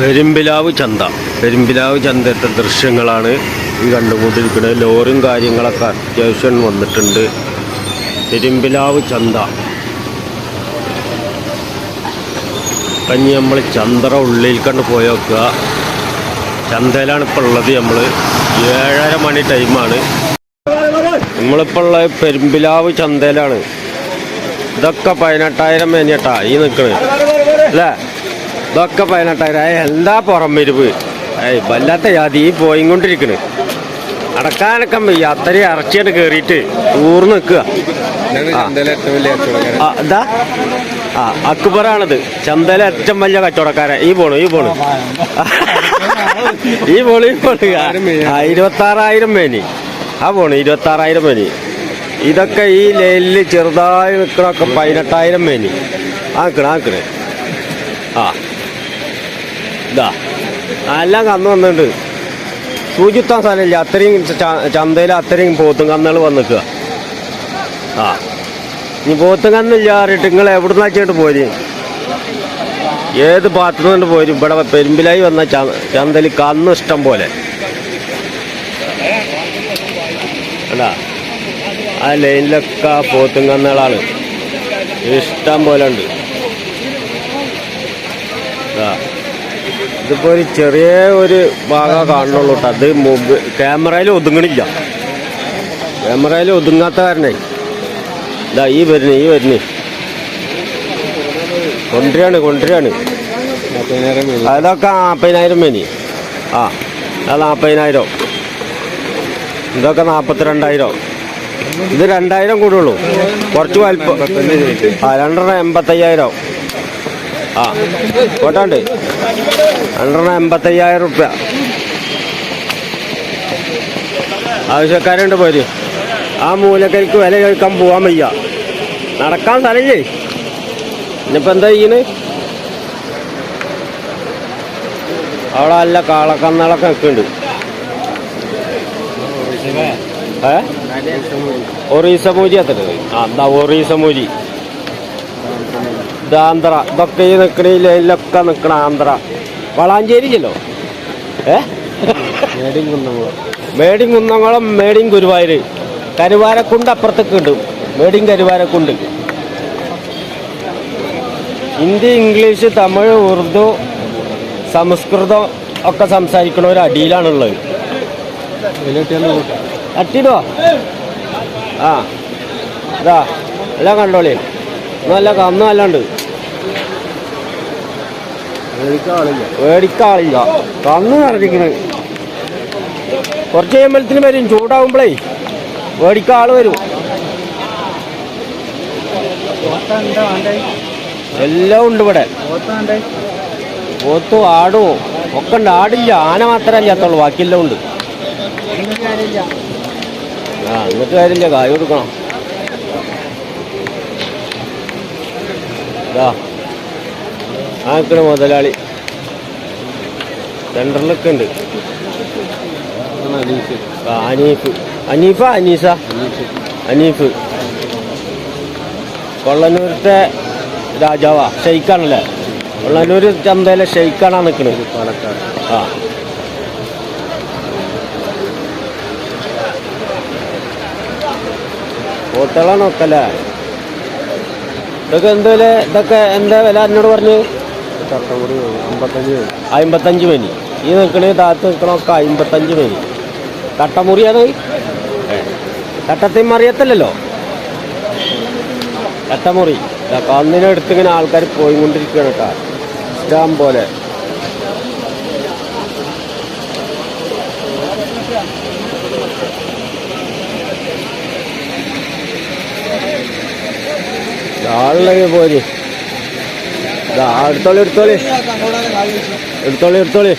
പെരുമ്പിലാവ് ചന്ത. പെരുമ്പിലാവ് ചന്തത്തെ ദൃശ്യങ്ങളാണ് ഈ കണ്ടുകൊണ്ടിരിക്കുന്നത്. ലോറിയും കാര്യങ്ങളൊക്കെ അത്യാവശ്യം വന്നിട്ടുണ്ട്. പെരുമ്പിലാവ് ചന്ത. കഞ്ഞി നമ്മൾ ചന്തറ ഉള്ളിൽ കണ്ട് പോയി ചന്തയിലാണ് ഇപ്പോൾ ഉള്ളത് നമ്മൾ ഏഴര മണി ടൈമാണ് നമ്മളിപ്പോൾ ഉള്ള പെരുമ്പിലാവ് ചന്തയിലാണ്. ഇതൊക്കെ പതിനെട്ടായിരം മേഞ്ഞട്ടാ. ഈ നിൽക്കണേ അല്ലേ? ഇതൊക്കെ പതിനെട്ടായിരം. എന്താ പുറം വരുവ്? ഏയ് വല്ലാത്ത ജാതി പോയി പോയിക്കൊണ്ടിരിക്കണ് അടക്കാനൊക്കെ വയ്യ. അത്രയും ഇറച്ചിയാണ് കയറിയിട്ട് ഊർന്ന് നിൽക്കുക. എന്താ? ആ അക്ബറാണത്. ചന്തല ഏറ്റവും വലിയ കച്ചവടക്കാരൻ ഈ പോണു ഈ പോണു. ഈ പോണു ഈ പോണു. ആ ഇരുപത്തി ആറായിരം മേനി. ആ പോണു ഇരുപത്തി ആറായിരം മേനി. ഇതൊക്കെ ഈ ലൈനിൽ ചെറുതായി നിൽക്കണൊക്കെ പതിനെട്ടായിരം മേനി. ആക്കണ ആക്കണേ ആ. ഇതാ എല്ലാം കന്ന് വന്നിട്ടുണ്ട്. സൂചിത്താൻ സ്ഥലമില്ല. അത്രയും ചന്തയിൽ അത്രയും പോത്തും കന്നുകൾ വന്നിക്കുക. ആ ഇനി പോത്തും കന്നില്ല അറിയിട്ട് നിങ്ങൾ നിന്ന് വെച്ചിട്ട് പോര് ഏത് ഭാഗത്തു നിന്ന് പോരും ഇവിടെ പെരുമ്പിലായി വന്ന ചന്തയിൽ കന്ന് ഇഷ്ടം പോലെ. അല്ല ആ ലൈനിലൊക്കെ പോത്തും കന്നുകളാണ്. ഇഷ്ടം പോലെ ഉണ്ട്. ആ. ഇതിപ്പോ ഒരു ചെറിയ ഒരു ഭാഗം കാണുന്നുള്ളൂ കേട്ടോ. അത് ക്യാമറയിൽ ഒതുങ്ങണില്ല. ക്യാമറയിൽ ഒതുങ്ങാത്ത കാരണേ. ഇതാ ഈ വരുന്നേ ഈ വരുന്നേ. കൊണ്ടുവരാണ് കൊണ്ടുവരാണ് അതൊക്കെ നാൽപ്പതിനായിരം മേനി. ആ അത് നാൽപ്പതിനായിരം ഇതൊക്കെ നാൽപ്പത്തിരണ്ടായിരം ഇത് രണ്ടായിരം കൂടുള്ളൂ. കുറച്ച് വലിപ്പം. ആ രണ്ടെണ്ണം എൺപത്തയ്യായിരം. ആ കോട്ടാണ്ട് രണ്ടെണ്ണം എൺപത്തയ്യായിരം റുപ്യ. ആവശ്യക്കാരുണ്ട് പോര്. ആ മൂലക്കരിക്ക് വില കേൾക്കാൻ പോവാൻ വയ്യ. നടക്കാൻ സ്ഥലമില്ലേ? ഇനിയിപ്പോൾ എന്താ ചെയ്യണ്? അവിടെ നല്ല കാളക്കന്നാളൊക്കെ നിൽക്കുന്നുണ്ട്. ഏ? ഒറീസ മൂരി എത്തത് ആ എന്താ ഒറീസ മൂരി ഇത് ആന്ധ്ര ഇതൊക്കെ ഈ നിൽക്കണ ഈ ലൈനിലൊക്കെ നിൽക്കണ ആന്ധ്ര. വളാഞ്ചേരി ചെല്ലോ ഏ? മേടിങ് കുന്നംകുളം. മേടിങ് കുന്നംകുളം മേടിങ് ഗുരുവായൂർ കരുവാരക്കുണ്ട് അപ്പുറത്തൊക്കെ ഉണ്ട്. മേടിങ് കരുവാരക്കുണ്ട്. ഹിന്ദി ഇംഗ്ലീഷ് തമിഴ് ഉറുദു സംസ്കൃതം ഒക്കെ സംസാരിക്കണ ഒരു അടിയിലാണുള്ളത്. അട്ടിടോ? ആ. ഇതാ എല്ലാം കണ്ടോളി നല്ല അല്ല മേടിക്കാൻ ആളില്ല മേടിക്കാളില്ല കന്ന് നിറഞ്ഞിക്കണ് കുറച്ച് കഴിയുമ്പോഴത്തിന് വരും. ചൂടാവുമ്പോഴേ മേടിക്കാൻ വരും. എല്ലാം ഉണ്ട് ഇവിടെ. പോത്തു ആടോ ഒക്കെ ഉണ്ട്. ആടില്ല ആന മാത്രമേ അല്ലാത്തുള്ളൂ ബാക്കിയെല്ലാം ഉണ്ട്. ആ എന്നിട്ട് കാര്യമില്ല. കായ് കൊടുക്കണം. ഇതാ ആ നിൽക്കണ മുതലാളി. സെൻട്രലൊക്കെ ഉണ്ട് അനീഫ്. അനീഫ അനീസ? അനീഫ്. കൊള്ളന്നൂരത്തെ രാജാവാ ഷെയ്ഖാണല്ലേ കൊള്ളന്നൂര് ചന്തയിലെ ഷെയ്ക്കാണാ നിൽക്കുന്നത് പാലക്കാട് ആ. ഹോട്ടലാണ് നോക്കല്ലേ ഇതൊക്കെ എന്തേലും ഇതൊക്കെ എന്താ വില എന്നോട് പറഞ്ഞു? അമ്പത്തഞ്ച് മീൻ അമ്പത്തഞ്ച് മണി. ഈ നിൽക്കണേ താഴത്ത് നിൽക്കണമൊക്കെ അമ്പത്തഞ്ച് മണി. കട്ടമുറി അത് കട്ടത്തി അറിയത്തില്ലല്ലോ കട്ടമുറി കന്നിനെടുത്ത് ഇങ്ങനെ ആൾക്കാർ പോയിക്കൊണ്ടിരിക്കുകയാണ് കേട്ടോ. ഇഷ്ടം പോലെ. ആളിലേക്ക് പോര്. എടുത്തോളി എടുത്തോളി. എടുത്തോളി എടുത്തോളി.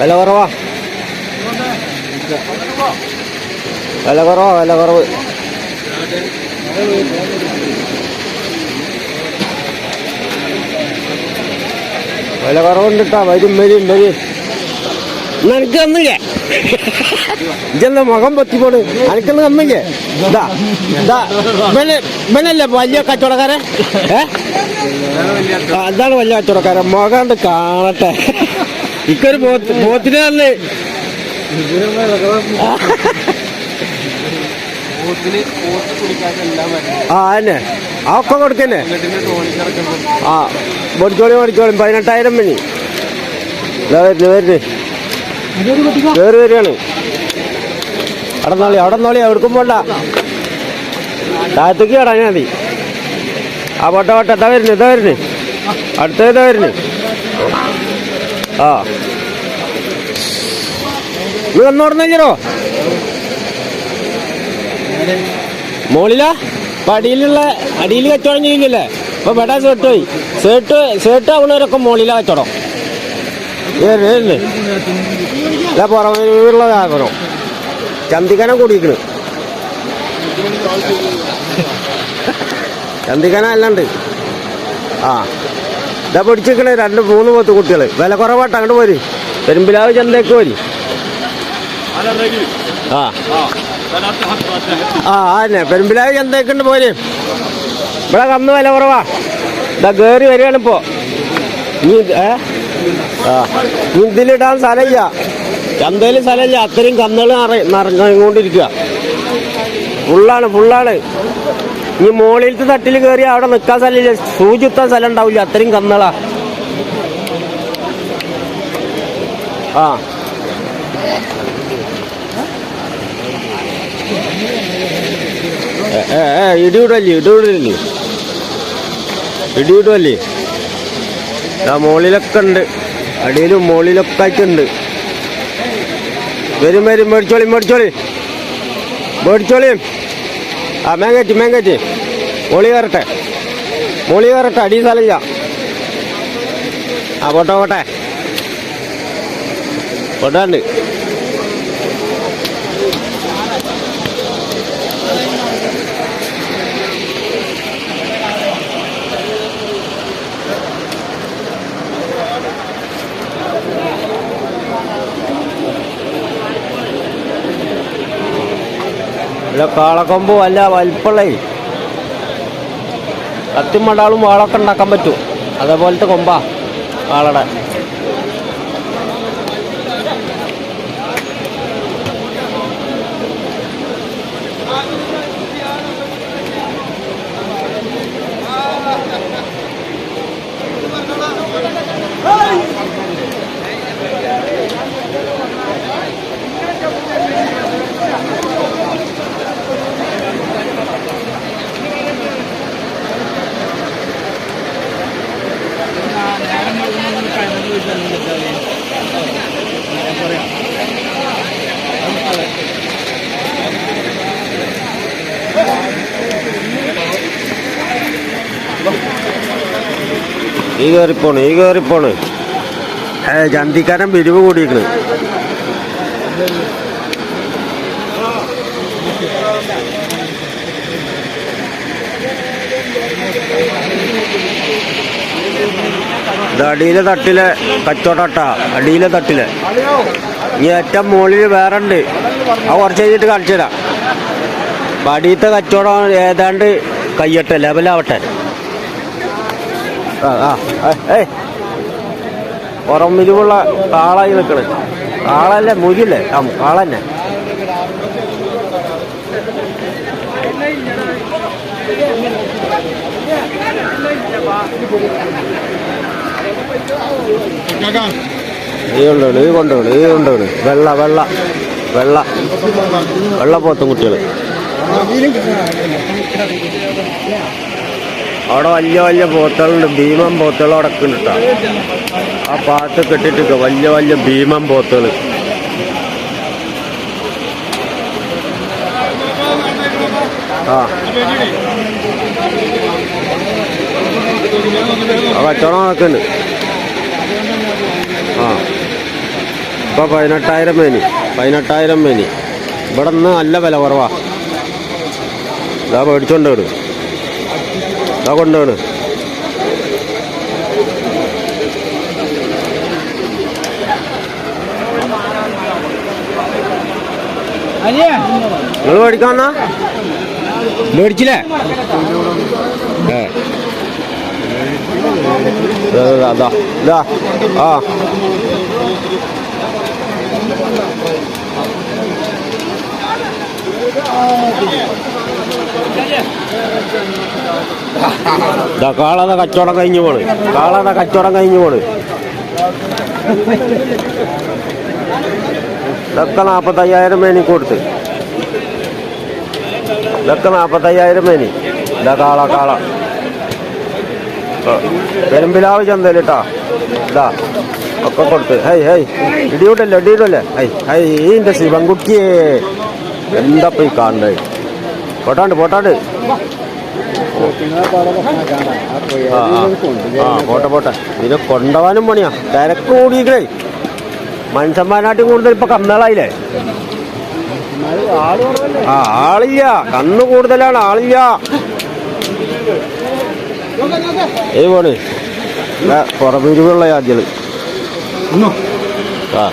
വില കുറവാ. വില കുറവാ വില കുറവ്. വില കുറവുണ്ട് വരും വരും വരും. നിനക്ക് തന്നില്ലേ? ഇതെന്ന മുഖം പൊത്തിപ്പോട് അനക്കൊന്ന് തന്നില്ലേ? ഇതാ ഇതാ ഇവന് ഇവനല്ലേ വലിയ കച്ചവടക്കാരൻ? അതാണ് വലിയ കച്ചവടക്കാരൻ. മുഖാണ്ട് കാണട്ടെ. ഇക്കൊരു പോത്തിനെ തന്നെ. ആ തന്നെ ആ ഒക്കെ കൊടുക്കന്നെ. ആ പൊടിച്ചോളി പൊടിച്ചോളി. പതിനെട്ടായിരം മണി വരുന്നു വരുന്നു. കയറി വരികയാണ്. അവിടെ നോളി എവിടേക്കും പോണ്ട. താഴത്തേക്ക് കടഞ്ഞാൽ മതി. ആ പോട്ടെ പോട്ടെ ഇതാ വരുന്നു ഇതാ വരുന്നു. അടുത്ത ഇതാ വരുന്നു. ആ. നീ വന്നോടുന്നോ മോളിലാ? അടിയിലുള്ള അടിയിൽ കച്ചവടം ചെയ്യില്ലല്ലേ അപ്പൊ ഇവിടെ സേട്ട് പോയി. സേട്ട് സേട്ട് ആവുന്നവരൊക്കെ മോളിലാ കച്ചവടം. വ്യാപാരം ചന്തിക്കനം കൂടിയിരിക്കണ്. ചന്തിക്കനം അല്ലാണ്ട്. ആ. ഇതാ പിടിച്ചിരിക്കണേ രണ്ട് മൂന്ന് പത്ത് കുട്ടികൾ വില കുറവാട്ട് അങ്ങോട്ട് പോര്. പെരുമ്പിലാവ് ചന്തയ്ക്ക് പോര്. ആ. ആ അതന്നെ പെരുമ്പിലാവ് ചന്തയ്ക്കുണ്ട് പോര്. ഇവിടെ കന്ന് വില കുറവാ. ഇതാ കയറി വരികയാണിപ്പോ നീ ഏ? ഇതിലിടാൻ സ്ഥലമില്ല. ചന്തയിൽ സ്ഥലമില്ല. അത്രയും കന്നുകൾ നിറഞ്ഞുകൊണ്ടിരിക്കുക ഫുള്ളാണ് ഫുള്ളാണ്. ഈ മോളിലത്തെ തട്ടിൽ കയറി അവിടെ നിൽക്കാൻ സ്ഥലമില്ല. സൂചിത്താൻ സ്ഥലം ഉണ്ടാവില്ല. അത്രയും കന്നുകളാ. ആ. ഏ ഇടിവിടല്ലേ ഇടിവിടല്ലേ? ഇടിവിടല്ലേ? ആ മുകളിലൊക്കെ ഉണ്ട്. അടിയിലും മുകളിലൊക്കെ ആയിട്ടുണ്ട് വരും വരും മേടിച്ചോളി മേടിച്ചോളി. മേടിച്ചോളി. ആ മേങ്ങറ്റി മേങ്ങറ്റി മോളി കയറട്ടെ. മോളി കയറട്ടെ അടി സ്ഥലമില്ല. ആ പോട്ടെ പോട്ടെ. പോട്ടാണ്ട്. ഇവിടെ കാളക്കൊമ്പ് വല്ല വലിപ്പള്ളേ കത്തിയും മടാളും വാളൊക്കെ ഉണ്ടാക്കാൻ പറ്റും. അതേപോലത്തെ കൊമ്പാ കാളയുടെ ഈ കയറിപ്പോണ് ഈ കയറിപ്പോണ് ഏ ചന്തിക്കാരൻ പിരിവ് അടിയിലെ തട്ടിലെ കച്ചോട്ട അടിയിലെ തട്ടിലെ. ഈ ഏറ്റവും മുകളിൽ വേറെ ഉണ്ട് കുറച്ച് കഴിഞ്ഞിട്ട് കളിച്ചു തരാം അടിയത്തെ കച്ചവടം ഏതാണ്ട് കയ്യട്ടെ ലെവലാവട്ടെ ഏയ്. പുറം മിരിവുള്ള കാളായി നിൽക്കണ് കാളല്ലേ മുരില്ലേ ആ കാളന്നെ. കൊണ്ടുപോണ് ഈ കൊണ്ടുപോണ് വെള്ള വെള്ള വെള്ള. വെള്ള പോത്തും കുട്ടികൾ അവിടെ വലിയ വലിയ പോത്തുകളുണ്ട് ഭീമൻ പോത്തുകൾ അവിടെ കിട്ടാം ആ പാത്ത് കെട്ടിട്ട് വലിയ വലിയ ഭീമൻ പോത്തുകൾ ആ. കച്ചവടം നടക്കുന്നുണ്ട് ആ. ഇപ്പൊ പതിനെട്ടായിരം മേനി. പതിനെട്ടായിരം മേനി. ഇവിടെ നിന്ന് നല്ല വില കുറവാ. ഇതാ മേടിച്ചോണ്ട് വിടും ഇതാ കൊണ്ടുപോണ്. നിങ്ങൾ മേടിക്കാന്നാ മേടിച്ചില്ലേ? അതാ ഇതാ. ആ ഇതാ കാളത കച്ചവടം കഴിഞ്ഞു പോണ്. കാളത കച്ചവടം കഴിഞ്ഞു പോണ്. ഇതൊക്കെ നാൽപ്പത്തയ്യായിരം മേനി കൊടുത്ത്. ഇതൊക്കെ നാൽപ്പത്തയ്യായിരം മേനി. ഇതാ കാള കാള. പെരുമ്പിലാവ് ചന്തയിലിട്ടാ ഇതാ ഒക്കെ കൊടുത്ത്. ഹൈ ഹൈ ഇടിയൂട്ടല്ലേ ഇടിയൂട്ടല്ലേ? ഹൈ ഹൈ ഈന്റെ ശിവൻകുട്ടിയെ. എന്താ പോയി കാണണ്ടേ പോട്ടാണ്ട് പോട്ടാണ്ട്. ആ പോട്ടെ പോട്ടെ. ഇതിനെ കൊണ്ടുപോകാനും പണിയാ. തിരക്ക് കൂടിയിട്ടേ മനുഷ്യന്മാരാട്ടും കൂടുതൽ ഇപ്പൊ കന്നുകളായില്ലേ ആ ആളില്ല. കണ്ണ് കൂടുതലാണ് ആളില്ല. ഏത് പോണ്. പുറപിരിവുള്ള ആദ്യങ്ങൾ ആ.